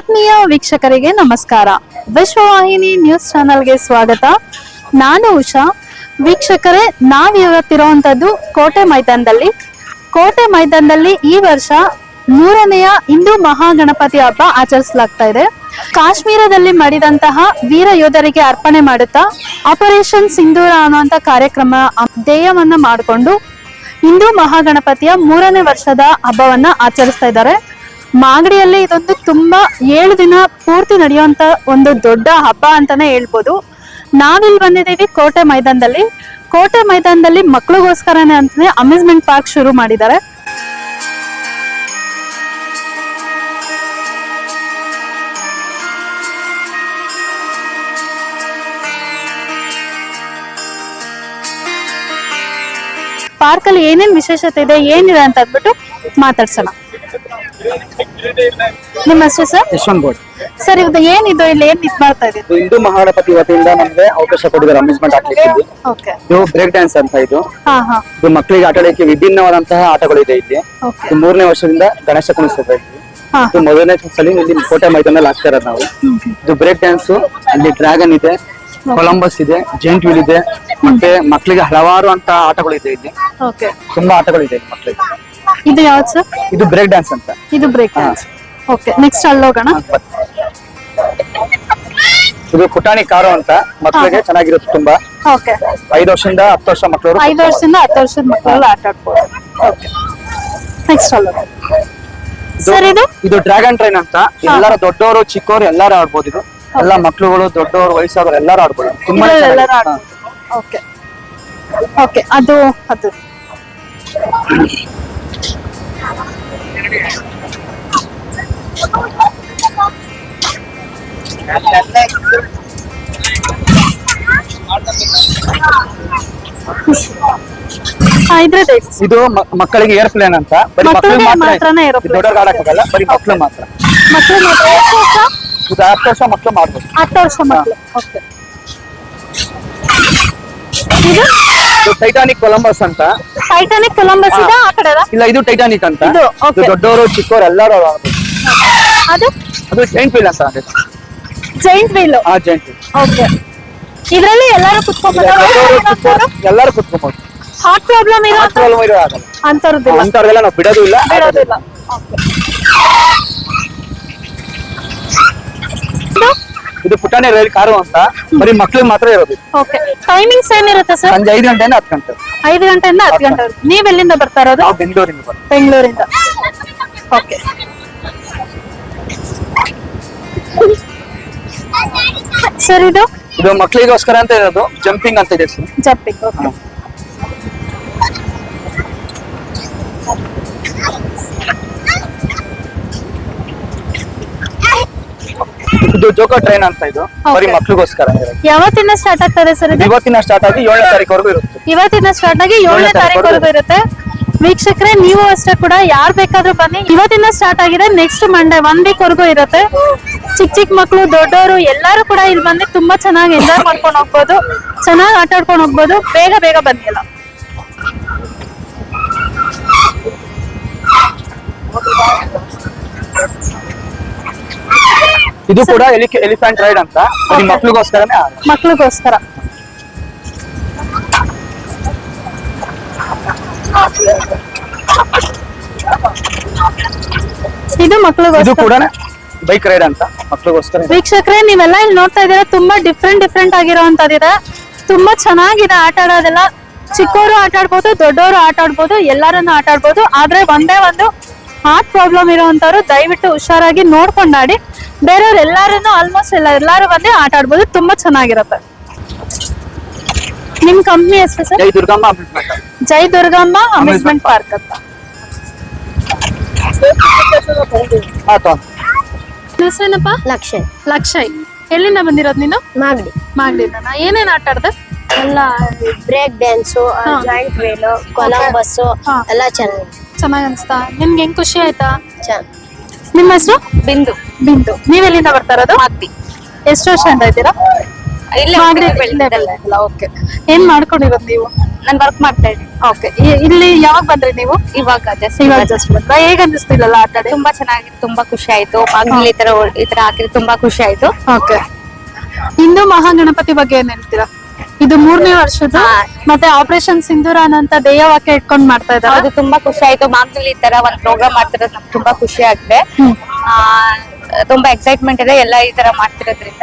ಆತ್ಮೀಯ ವೀಕ್ಷಕರಿಗೆ ನಮಸ್ಕಾರ. ವಿಶ್ವವಾಹಿನಿ ನ್ಯೂಸ್ ಚಾನೆಲ್ಗೆ ಸ್ವಾಗತ. ನಾನು ಉಷಾ. ವೀಕ್ಷಕರೇ ನಾವ್ ಇವತ್ತಿರುವಂತದ್ದು ಕೋಟೆ ಮೈದಾನದಲ್ಲಿ. ಕೋಟೆ ಮೈದಾನದಲ್ಲಿ ಈ ವರ್ಷ ಮೂರನೆಯ ಹಿಂದೂ ಮಹಾಗಣಪತಿ ಹಬ್ಬ ಆಚರಿಸಲಾಗ್ತಾ ಇದೆ. ಕಾಶ್ಮೀರದಲ್ಲಿ ಮಾಡಿದಂತಹ ವೀರ ಯೋಧರಿಗೆ ಅರ್ಪಣೆ ಮಾಡುತ್ತಾ ಆಪರೇಷನ್ ಸಿಂಧೂರ ಅನ್ನುವಂತ ಕಾರ್ಯಕ್ರಮ ಧ್ಯೇಯವನ್ನ ಮಾಡಿಕೊಂಡು ಹಿಂದೂ ಮಹಾಗಣಪತಿಯ ಮೂರನೇ ವರ್ಷದ ಹಬ್ಬವನ್ನ ಆಚರಿಸ್ತಾ ಇದ್ದಾರೆ. ಮಾಗಡಿಯಲ್ಲಿ ಇದೊಂದು ತುಂಬಾ ಏಳು ದಿನ ಪೂರ್ತಿ ನಡೆಯುವಂತ ಒಂದು ದೊಡ್ಡ ಹಬ್ಬ ಅಂತಾನೆ ಹೇಳ್ಬೋದು. ನಾವಿಲ್ಲಿ ಬಂದಿದ್ದೀವಿ ಕೋಟೆ ಮೈದಾನದಲ್ಲಿ. ಕೋಟೆ ಮೈದಾನದಲ್ಲಿ ಮಕ್ಳಿಗೋಸ್ಕರನೇ ಅಂತಾನೆ ಅಮ್ಯೂಸ್ಮೆಂಟ್ ಪಾರ್ಕ್ ಶುರು ಮಾಡಿದ್ದಾರೆ. ಪಾರ್ಕಲ್ಲಿ ಏನೇನ್ ವಿಶೇಷತೆ ಇದೆ, ಏನಿದೆ ಅಂತ ಅಂದ್ಬಿಟ್ಟು ಮಾತಾಡ್ಸೋಣ. ನಿಮ್ಮ ಹೆಸರು ಸರ್? ಯಶವಂತ್ ಬೋರ್ಡ್ ಸರ್ ಇವತ್ತು ಏನಿದು ಇಲ್ಲಿ? ಏನ್ ಇದ್ ಮಾಡ್ತಾ ಇದೆ ಇದು ಹಿಂದೂ ಮಹಾಗಣಪತಿ ವತಿಯಿಂದ ನಮ್ಗೆ ಅವಕಾಶ ಕೊಟ್ಟಿದ್ದಾರೆ ಅಮ್ಯೂಸ್ಮೆಂಟ್ ಆಗ್ಲಿಕ್ಕೆ. ಓಕೆ ಇದು ಬ್ರೇಕ್ ಡ್ಯಾನ್ಸ್ ಅಂತ ಇದು. ಹಾ ಹಾ. ಇದು ಮಕ್ಕಳಿಗೆ ಆಟ ಆಡಲಿಕ್ಕೆ ವಿಭಿನ್ನವಾದಂತಹ ಆಟಗಳಿದೆ ಇಲ್ಲಿ. ಓಕೆ ಇದು ಮೂರನೇ ವರ್ಷದಿಂದ ಗಣೇಶ ಕುಣಿಸ್ತಾ ಇದ್ವಿ ಹಾ ಇದು ಮೊದಲನೇ ಸಲ ಇಲ್ಲಿ ಕೋಟೆ ಮೈದಾನದಲ್ಲಿ ಹಾಕ್ತಾ ಇರೋದು ನಾವು. ಇದು ಬ್ರೇಕ್ ಡ್ಯಾನ್ಸ್ ಅಲ್ಲಿ ಡ್ರ್ಯಾಗನ್ ಇದೆ ಕೊಲಂಬಸ್ ಇದೆ ಜೆಂಟ್ ವೀಲ್ ಇದೆ ಮತ್ತೆ ಮಕ್ಕಳಿಗೆ ಹಲವಾರು ಅಂತ ಆಟಗಳಿದೆ ಇಲ್ಲಿ. ಓಕೆ ತುಂಬಾ ಆಟಗಳಿದೆ ಇದೆ ಮಕ್ಕಳಿಗೆ. ಇದು ಯಾವ್ದು ಸರ್? ಇದು ಬ್ರೇಕ್ ಡ್ಯಾನ್ಸ್ ಅಂತ. ಇದು ಬ್ರೇಕ್ ಡ್ಯಾನ್ಸ್ ಓಕೆ ನೆಕ್ಸ್ಟ್ ಅಲ್ಲಿ ಹೋಗೋಣ. ಇದು ಪುಟಾಣಿ ಕಾರು ಅಂತ. ಮಕ್ಕಳಿಗೆ ಚೆನ್ನಾಗಿರುತ್ತೆ ತುಂಬಾ. ಓಕೆ ಐದು ವರ್ಷದಿಂದ ಹತ್ತು ವರ್ಷ ಮಕ್ಕಳು ಐದು ವರ್ಷದಿಂದ ಹತ್ತು ವರ್ಷದ ಮಕ್ಕಳು ಆಟ ಆಡ್ಬೋದು. ಓಕೆ ನೆಕ್ಸ್ಟ್ ಅಲ್ಲಿ ಸರ್ ಇದು? ಇದು ಡ್ರ್ಯಾಗನ್ ಟ್ರೈನ್ ಅಂತ. ಎಲ್ಲರ ದೊಡ್ಡವರು ಚಿಕ್ಕವರು ಎಲ್ಲರೂ ಆಡ್ಬೋದು ಇದು. ಎಲ್ಲ ಮಕ್ಕಳುಗಳು ದೊಡ್ಡವರು ವಯಸ್ಸಾದವರು ಎಲ್ಲರೂ ಆಡ್ಬೋದು. ತುಂಬಾ ಓಕೆ ಓಕೆ ಅದು ಅದು. ಇದೆ. ಮಕ್ಕಳಿಗೆ ಏರ್ಪ್ಲೇನ್ ಅಂತ. ಬರೀ ಮಕ್ಕಳು ಮಾತ್ರ. ದೊಡ್ಡವ್ರಿಗೆ ಆಡಕ್ಕಾಗಲ್ಲ ಬರೀ ಮಕ್ಕಳು ಮಾತ್ರ. ಮಕ್ಕಳು ಹತ್ತು ವರ್ಷ ಮಕ್ಕಳು ಮಾಡ್ಬೋದು ಹತ್ತು ವರ್ಷ ಮಕ್ಕಳು ಟೈಟಾನಿಕ್ ಕೊಲಂಬಸ್ ಅಂತ. ಟೈಟಾನಿಕ್ ಕೊಲಂಬಸ್ ಇದೆ ಆ ಕಡೆ? ಇಲ್ಲ ಇದು ಟೈಟಾನಿಕ್ ಅಂತ. ಇದು. ಇದು ದೊಡ್ಡವರು ಚಿಕ್ಕವರು ಎಲ್ಲರೂ ಅದು? ಅದು ಜೈಂಟ್ ವೀಲ್ ಅಂತ. ಜೈಂಟ್ ವೀಲ್ ಆ ಜೈಂಟ್ ವೀಲ್ ಓಕೆ ಇದರಲ್ಲಿ ಎಲ್ಲರೂ ದೊಡ್ಡವರು ಎಲ್ಲರೂ ಕುತ್ಕೋಬಹುದು ಹಾರ್ಟ್ ಪ್ರಾಬ್ಲಮ್ ಇರೋ ಪ್ರಾಬ್ಲಮ್ ಇರೋ ಆಗಲ್ಲ. ಅಂತರದಿಲ್ಲ ಅಂತರದಿಲ್ಲ ನಾವು ಬಿಡೋದು ಇಲ್ಲ. ಬಿಡೋದಿಲ್ಲ. ಇದು ಪುಟಾಣಿ ರೈಲ್ ಕಾರು ಅಂತ. ಬರೀ ಮಕ್ಳಿಗೆ ಮಾತ್ರ ಇರೋದು. ಓಕೆ ಟೈಮಿಂಗ್ಸ್ ಏನಿರುತ್ತೆ ಸರ್ ಸಂಜೆ ಐದು ಗಂಟೆಯಿಂದ ಹತ್ತು ಗಂಟೆ. ಐದು ಗಂಟೆಯಿಂದ ಹತ್ತು ಗಂಟೆ ನೀವ್ ಎಲ್ಲಿಂದ ಬರ್ತಾ ಇರೋದು? ನಾವು ಬೆಂಗಳೂರಿಂದ ಬರ್ತೀವಿ. ಬೆಂಗಳೂರಿಂದ. ಓಕೆ ಸರ್ ಇದು? ಇದು ಮಕ್ಕಳಿಗೋಸ್ಕರ ಅಂತ ಇರೋದು. ಜಂಪಿಂಗ್ ಅಂತ ಇದೆ ಸರ್ ಜಂಪಿಂಗ್ ಓಕೆ ಇದು ಜೋಕೋ ಟ್ರೈನ್ ಅಂತ ಇದು. ಬರೀ. ಮಕ್ಳಿಗೋಸ್ಕರ. ಯಾವತ್ತಿಂದ ಸ್ಟಾರ್ಟ್ ಆಗ್ತದೆ ಸರ್ ಇದು? ಇವತ್ತಿನ ಸ್ಟಾರ್ಟ್ ಆಗಿ ಏಳನೇ ತಾರೀಕುವರೆಗೂ ಇರುತ್ತೆ. ಇವತ್ತಿನ ಸ್ಟಾರ್ಟ್ ಆಗಿ ಏಳನೇ ತಾರೀಕು ತಾರೀಕುವರೆಗೂ ಇರುತ್ತೆ. ವೀಕ್ಷಕರೇ ನೀವು ಅಷ್ಟೇ ಕೂಡ ಯಾರ್ ಬೇಕಾದ್ರೂ ಬನ್ನಿ. ಇವತ್ತಿಂದ ಸ್ಟಾರ್ಟ್ ಆಗಿದೆ ನೆಕ್ಸ್ಟ್ ಮಂಡೇ ಒನ್ ವೀಕ್ ವರೆಗೂ ಇರುತ್ತೆ. ಚಿಕ್ಕ ಚಿಕ್ಕ ಮಕ್ಕಳು ದೊಡ್ಡವರು ಎಲ್ಲರೂ ಕೂಡ ಇಲ್ಲಿ ಬಂದು ತುಂಬಾ ಚೆನ್ನಾಗಿ ಎಂಜಾಯ್ ಮಾಡ್ಕೊಂಡು ಹೋಗ್ಬೋದು. ಚೆನ್ನಾಗಿ ಆಟ ಆಡ್ಕೊಂಡು ಹೋಗ್ಬೋದು. ಬೇಗ ಬೇಗ ಬನ್ನಿ ಎಲ್ಲ. ಇದು ಕೂಡ ಎಲಿಫೆಂಟ್ ರೈಡ್ ಅಂತ. ಮಕ್ಳಿಗೋಸ್ಕರನೇ ಮಕ್ಳಿಗೋಸ್ಕರ. ಇದು ಇದು ಮಕ್ಳಿಗೋಸ್ಕರ ಕೂಡ ಬೈಕ್ ರೈಡ್ ಅಂತ ಮಕ್ಳಿಗೋಸ್ಕರ ವೀಕ್ಷಕರೆ ನೀವೆಲ್ಲ ಇಲ್ಲಿ ನೋಡ್ತಾ ಇದ್ದೀರಾ ತುಂಬಾ ಡಿಫ್ರೆಂಟ್ ಡಿಫ್ರೆಂಟ್ ಆಗಿರೋಂತದಿದೆ ತುಂಬಾ ಚೆನ್ನಾಗಿದೆ ಆಟ ಆಡೋದೆಲ್ಲ. ಚಿಕ್ಕವರು ಆಟ ಆಡ್ಬೋದು ದೊಡ್ಡವರು ಆಟ ಆಡ್ಬೋದು ಎಲ್ಲರನ್ನು ಆಟ ಆಡ್ಬೋದು. ಆದ್ರೆ ಒಂದೇ ಒಂದು ಹಾರ್ಟ್ ಪ್ರಾಬ್ಲಮ್ ಇರುವಂತವ್ರು ದಯವಿಟ್ಟು ಹುಷಾರಾಗಿ ನೋಡ್ಕೊಂಡಾಡಿ. ಬೇರೆಯವ್ರು ಎಲ್ಲಾರನ್ನು ಆಲ್ಮೋಸ್ಟ್ ಎಲ್ಲ ಎಲ್ಲಾರು ಬಂದು ಆಟ ಆಡ್ಬೋದು ತುಂಬಾ ಚೆನ್ನಾಗಿರುತ್ತೆ. ನಿಮ್ ಕಂಪ್ನಿ ಹೆಸರು sir? Jai Durgamma Jai Durgamma amusement park ಅಂತ. ಹಾ ತಗೊಂಡ್ ಹೆಸರೇನಪ್ಪ? ಲಕ್ಷ ಲಕ್ಷಯ್. ಎಲ್ಲಿಂದ ಬಂದಿರೋದು ನೀನು? ಮಾಗಡಿ. ಮಾಡ್ಲಿಲ್ಲ ಏನೇನ್ ಆಟ ಆಡ್ದೆ? ಎಲ್ಲ break dance giant wheel Columbus ಹಾ. ಎಲ್ಲ ಚೆನ್ನಾಗಿದೆ. ಚೆನ್ನಾಗ್ ಅನ್ಸ್ತಾ ನಿಮ್ಗೆ ಹೆಂಗ್ ಖುಷಿ ಆಯ್ತಾ? ನಿಮ್ಮ ಹೆಸರು? ಬಿಂದು. ಬಿಂದು. ನೀವ್ ಎಲ್ಲಿಂದ ಬರ್ತಾ ಇರೋದು? ಎಷ್ಟು ವರ್ಷ ಅಂತ ಇದ್ದೀರಾ? ಓಕೆ. ಏನ್ ಮಾಡ್ಕೊಂಡಿರೋದು ನೀವು? ನಾನು ವರ್ಕ್ ಮಾಡ್ತಾ ಇದ್ದೀನಿ. ಓಕೆ. ಇಲ್ಲಿ ಯಾವಾಗ ಬಂದ್ರಿ ನೀವು? ಇವಾಗ ಜಸ್ಟ್ ಇವಾಗ ಜಸ್ಟ್ ಬಂದ್ರ. ಹೇಗ ಅನಿಸ್ತಿಲ್ಲ ಆಟ ಆಡಿ ತುಂಬಾ ಚೆನ್ನಾಗಿತ್ತು ತುಂಬಾ ಖುಷಿ ಆಯ್ತು. ಈ ತರ ಈ ತರ ಹಾಕಿದ್ರೆ ತುಂಬಾ ಖುಷಿ ಆಯ್ತು. ಓಕೆ. ಹಿಂದೂ ಮಹಾಗಣಪತಿ ಬಗ್ಗೆ ಏನ್ ಹೇಳ್ತೀರಾ? ಇದು ಮೂರನೇ ವರ್ಷದ ಮತ್ತೆ ಆಪರೇಷನ್ ಸಿಂಧೂರ ಅನ್ನಂತ ಧ್ಯೇಯವಾಕ್ಯ ಇಟ್ಕೊಂಡ್ ಮಾಡ್ತಾ ಇದ್ದಾರೆ? ಅದು ತುಂಬಾ ಖುಷಿ ಆಯ್ತು. ಮಾಮೂಲಿ ಈ ತರ ಒಂದ್ ಪ್ರೋಗ್ರಾಮ್ ಮಾಡ್ತಿರೋದು ನಮ್ಗೆ ತುಂಬಾ ಖುಷಿ ಆಗಿದೆ. ಆ, ತುಂಬಾ ಎಕ್ಸೈಟ್ಮೆಂಟ್ ಇದೆ ಎಲ್ಲ ಈ ತರ ಮಾಡ್ತಿರೋದ್ರಿಂದ.